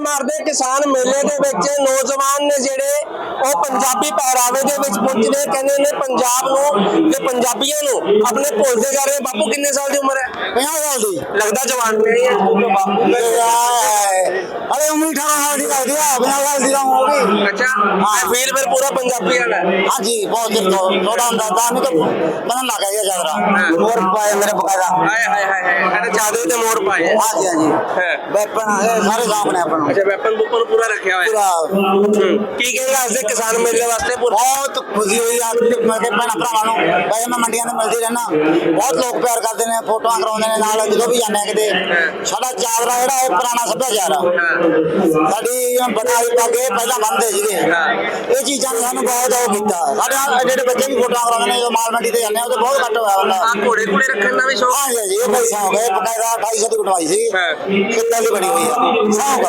ਮਾਰਦੇ ਕਿਸਾਨ ਮੇਲੇ ਦੇ ਵਿੱਚ ਨੌਜਵਾਨ ਨੇ ਜਿਹੜੇ ਉਹ ਪੰਜਾਬੀ ਪਹਿਰਾਵੇ ਦੇ ਵਿੱਚ ਪਹੁੰਚਦੇ ਕਹਿੰਦੇ ਨੇ ਪੰਜਾਬ ਨੂੰ ਤੇ ਪੰਜਾਬੀਆਂ ਨੂੰ ਆਪਣੇ ਭੁੱਲਦੇ ਜਾ ਰਹੇ ਬਾਪੂ ਕਿੰਨੇ ਸਾਲ ਦੀ ਉਮਰ ਹੈ? 50 ਸਾਲ ਦੀ। ਲੱਗਦਾ ਜਵਾਨ ਨਹੀਂ ਹੈ। ਬਾਪੂ ਅਰੇ ਉਮਰ 18 ਦੀ ਲੱਗਦੀ ਆ 50 ਸਾਲ ਦੀ ਤਾਂ ਹੋ ਗਈ। ਅੱਛਾ ਹਾਂ ਫੀਲ ਫਿਰ ਪੂਰਾ ਪੰਜਾਬੀ ਵਾਲਾ। ਹੈ ਹਾਂਜੀ ਬਹੁਤ ਦਿਨ ਤੋਂ ਥੋੜਾ ਹੁੰਦਾ ਤਾਂ ਨਹੀਂ ਤਾਂ ਬਦਨ ਲੱਗ ਗਿਆ ਜਦਰਾ ਹੋਰ ਪਾਏ ਮੇਰੇ ਬਕਾਇਦਾ। ਹਾਏ ਹਾਏ ਹਾਏ ਹਾਏ। ਕਹਿੰਦੇ ਚਾਦੇ ਤੇ ਮੋਰ ਪਾਏ। ਹੈ। ਹਾਂਜੀ ਹਾਂਜੀ। ਹੈ। ਵੈਪਨ ਇਹ ਸਾਰੇ ਸਾਹਮਣੇ ਆਪਾਂ ਨੂੰ। ਅੱਛਾ ਵੈਪਨ ਬੁੱਪਨ ਪੂਰਾ ਰੱਖਿਆ ਹੋਇਆ। ਪੂਰਾ। ਹੂੰ। ਕੀ ਕਹਿੰਦੇ ਅੱਜ ਦੇ ਕਿਸਾਨ ਮੇਲੇ ਵਾਸਤੇ ਪੂਰਾ? ਬਹੁਤ ਖੁਸ਼ੀ ਹੋਈ ਆ ਕਿ ਮੈਂ ਕਿ ਭੈਣਾਂ ਭਰਾਵਾਂ ਨੂੰ। ਵੈਸੇ ਮੈਂ ਮੰਡੀਆਂ ਤੇ ਮਿਲਦੀ ਰਹਿਣਾ ਬਹੁਤ ਲੋਕ ਪਿਆਰ ਕਰਦੇ ਨੇ ਫੋਟੋਆਂ ਕਰਾਉਂਦੇ ਨੇ ਨਾਲ ਜਦੋਂ ਵੀ ਜਾਂਦੇ ਆ ਕਿਤੇ। ਸਾਡਾ ਚਾਦਰਾ ਜਿਹੜਾ ਇਹ ਪੁਰਾਣਾ ਸੱਭਿਆਚਾਰ ਆ। ਹਾਂ। ਸਾਡੀ ਬਟਾਈ ਪਾ ਕੇ ਪਹਿਲਾਂ ਬੰਨਦੇ ਸੀਗੇ। ਇਹ ਚੀਜ਼ਾਂ ਨੇ ਸਾਨੂੰ ਬਹੁਤ ਉਹ ਕੀਤਾ। ਸਾਡੇ ਨਾਲ ਐਡੇ ਬੱਚੇ ਵੀ ਫੋਟੋਆਂ ਕਰਾਉਂਦੇ ਨੇ ਜਦੋਂ ਮਾਲ ਮੰਡੀ ਤੇ ਜਾਂਦੇ ਆ ਉਹਦੇ ਬਹੁਤ ਘੱਟ ਹੋਇਆ ਹੁੰਦਾ। ਆ ਘੋੜੇ ਘੋੜੇ ਰੱਖਣ ਦਾ ਵੀ ਸ਼ੌਕ? ਹਾਂ ਜੀ ਇਹ ਪੈਸਾ ਹੋ। ਗਿਆ ਬਕਾਇਦਾ 2800 ਦੀ ਕਟਵਾਈ ਸੀ। ਕਿੰਨੇ ਦੀ ਬਣੀ ਹੋਈ ਆ। ਸੌਂਕ